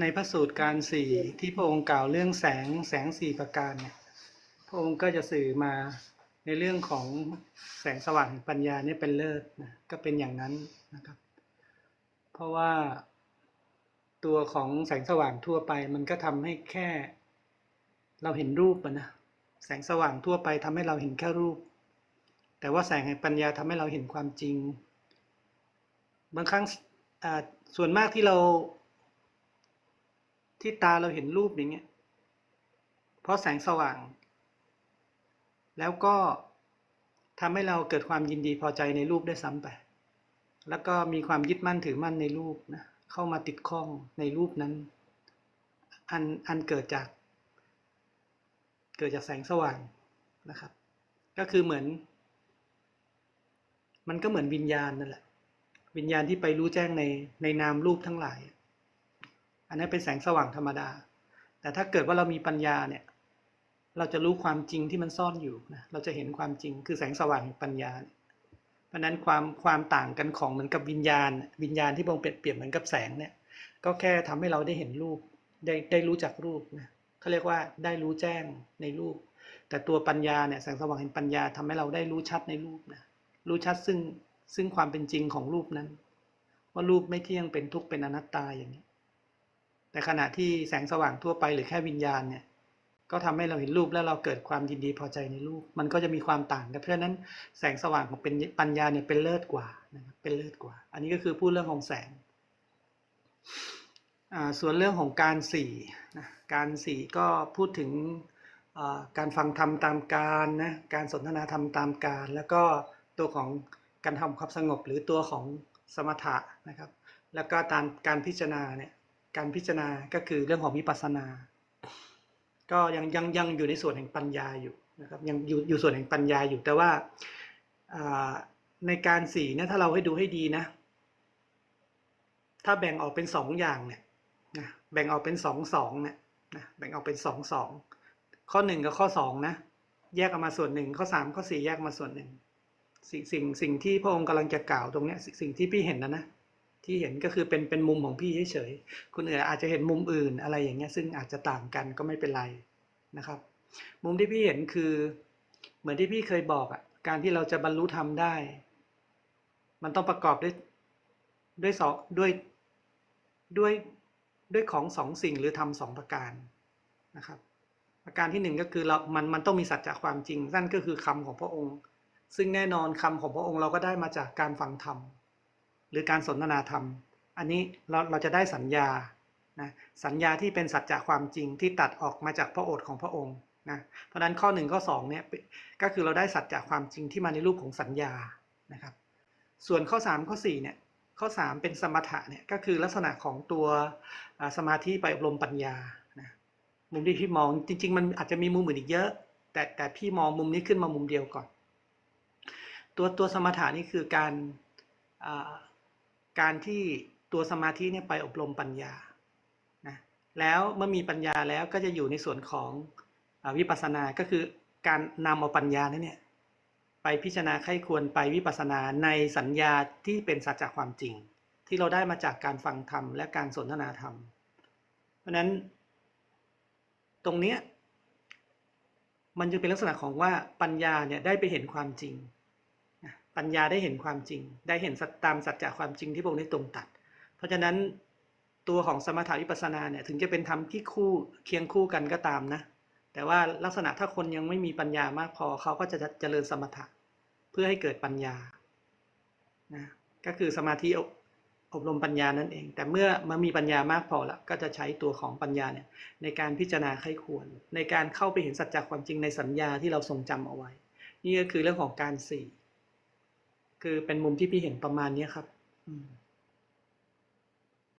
ในพระสูตรการสี่ที่พระองค์กล่าวเรื่องแสงแสงสี่ประการเนี่ยพระองค์ก็จะสื่อมาในเรื่องของแสงสว่างปัญญาเนี่ยเป็นเลิศนะก็เป็นอย่างนั้นนะครับ เพราะว่าตัวของแสงสว่างทั่วไปมันก็ทำให้แค่ เราเห็นรูปนะแสงสว่างทั่วไปทำให้เราเห็นแค่รูป แต่ว่าแสงแห่งปัญญาทำให้เราเห็นความจริง บางครั้งส่วนมากที่เรา ที่ตาเราเห็นรูปอย่างเงี้ยเพราะแสงสว่าง แล้วก็ทำให้เราเกิดความยินดีพอใจในรูปได้ซ้ำไป แล้วก็มีความยึดมั่นถือมั่นในรูปนะเข้ามาติดข้องในรูปนั้น อันอันเกิดจาก เกิดจากแสงสว่างนะครับ ก็คือเหมือน มันก็เหมือนวิญญาณนั่นแหละ วิญญาณที่ไปรู้แจ้งในในนามรูปทั้งหลาย อันนั้นเป็นแสงสว่างธรรมดา แต่ถ้าเกิดว่าเรามีปัญญาเนี่ย เราจะรู้ความจริงที่มันซ่อนอยู่นะ เราจะเห็นความจริงคือแสงสว่างแห่งปัญญา เพราะนั้นความความต่างกันของเหมือนกับวิญญาณ วิญญาณที่พระองเปรียบเปรียบเหมือนกับแสงเนี่ย ก็แค่ทำให้เราได้เห็นรูป ได้ได้รู้จักรูปนะเขาเรียกว่าได้รู้แจ้งในรูป แต่ตัวปัญญาเนี่ยแสงสว่างแห่งปัญญาทำให้เราได้รู้ชัดในรูปนะ รู้ชัดซึ่งซึ่งความเป็นจริงของรูปนั้น ว่ารูปไม่เที่ยงเป็นทุกข์เป็นอนัตตาอย่างนี้ แต่ขณะที่แสงสว่างทั่วไปหรือแค่วิญญาณเนี่ยก็ทำให้เราเห็นรูปแล้วเราเกิดความยินดีพอใจในรูป มันก็จะมีความต่างกันเพราะฉะนั้นแสงสว่างของเป็นปัญญาเนี่ยเป็นเลิศกว่านะครับเป็นเลิศกว่า อันนี้ก็คือพูดเรื่องของแสงส่วนเรื่องของการสี่นะการสี่ก็พูดถึงการฟังธรรมตามการนะการสนทนาธรรมตามการ แล้วก็ตัวของการทำความสงบหรือตัวของสมถะนะครับ แล้วก็การการพิจารณาเนี่ย การพิจารณาก็คือเรื่องของวิปัสสนา ก็ยังยังยังอยู่ในส่วนแห่งปัญญาอยู่นะครับยังอยู่อยู่ส่วนแห่งปัญญาอยู่แต่ว่าในการสี่เนี่ยถ้าเราให้ดูให้ดีนะ ถ้าแบ่งออกเป็นสองอย่างเนี่ยนะแบ่งออกเป็นสองสองเนี่ยนะแบ่งออกเป็นสองสองข้อหนึ่งกับข้อสองนะแยกออกมาส่วนหนึ่งข้อสามข้อสี่แยกมาส่วนหนึ่งสิ่งสิ่งสิ่งที่พระองค์กำลังจะกล่าวตรงเนี้ยสิ่งที่พี่เห็นนะนะ ที่เห็นก็คือเป็นเป็นมุมของพี่เฉยๆคนอื่นอาจจะเห็นมุมอื่นอะไรอย่างเงี้ยซึ่งอาจจะต่างกันก็ไม่เป็นไรนะครับ มุมที่พี่เห็นคือ เหมือนที่พี่เคยบอกอะการที่เราจะบรรลุธรรมได้ มันต้องประกอบด้วยด้วยสองด้วยด้วยด้วยของสองสิ่งหรือทำสองประการนะครับ ประการที่หนึ่งก็คือเรา มันมันต้องมีสัจจะความจริงนั่นก็คือคำของพระองค์ ซึ่งแน่นอนคำของพระองค์เราก็ได้มาจากการฟังธรรม หรือการสนทนาธรรม อันนี้เราเราจะได้สัญญานะสัญญาที่เป็นสัจจะความจริงที่ตัดออกมาจากพระโอษฐ์ของพระองค์นะเพราะฉะนั้นข้อหนึ่งข้อสองเนี่ยก็คือเราได้สัจจะความจริงที่มาในรูปของสัญญานะครับส่วนข้อสามข้อสี่เนี่ยข้อสามเป็นสมถะเนี่ยก็คือลักษณะของตัวสมาธิไปอบรมปัญญานะมุมที่พี่มองจริง ๆ มันอาจจะมีมุมอื่นอีกเยอะ แต่แต่พี่มองมุมนี้ขึ้นมามุมเดียวก่อน ตัวตัวสมถะนี่คือการ การที่ตัวสมาธิเนี่ยไปอบรมปัญญานะแล้วเมื่อมีปัญญาแล้วก็จะอยู่ในส่วนของอวิปัสสนา ก็คือการนำเอาปัญญานั้นเนี่ยไปพิจารณาไข้ควรไปวิปัสสนาในสัญญาที่เป็นสัจจะความจริง ที่เราได้มาจากการฟังธรรมและการสนทนาธรรม เพราะฉะนั้น ตรงเนี้ยมันจึงเป็นลักษณะของว่าปัญญาเนี่ยได้ไปเห็นความจริง ปัญญาได้เห็นความจริง ได้เห็นตามสัจจะความจริงที่พระองค์ได้ตรงตัด เพราะฉะนั้นตัวของสมถาวิปัสสนาเนี่ยถึงจะเป็นธรรมที่คู่เคียงคู่กันก็ตามนะ แต่ว่าลักษณะถ้าคนยังไม่มีปัญญามากพอเขาก็จะเจริญสมถะเพื่อให้เกิดปัญญานะก็คือสมาธิอบรมปัญญานั่นเอง แต่เมื่อมามีปัญญามากพอแล้วก็จะใช้ตัวของปัญญาเนี่ยในการพิจารณาไข้ควร ในการเข้าไปเห็นสัจจะความจริงในสัญญาที่เราทรงจำเอาไว้ นี่ก็คือเรื่องของการสี่ คือเป็นมุมที่พี่เห็นประมาณนี้ครับ อืม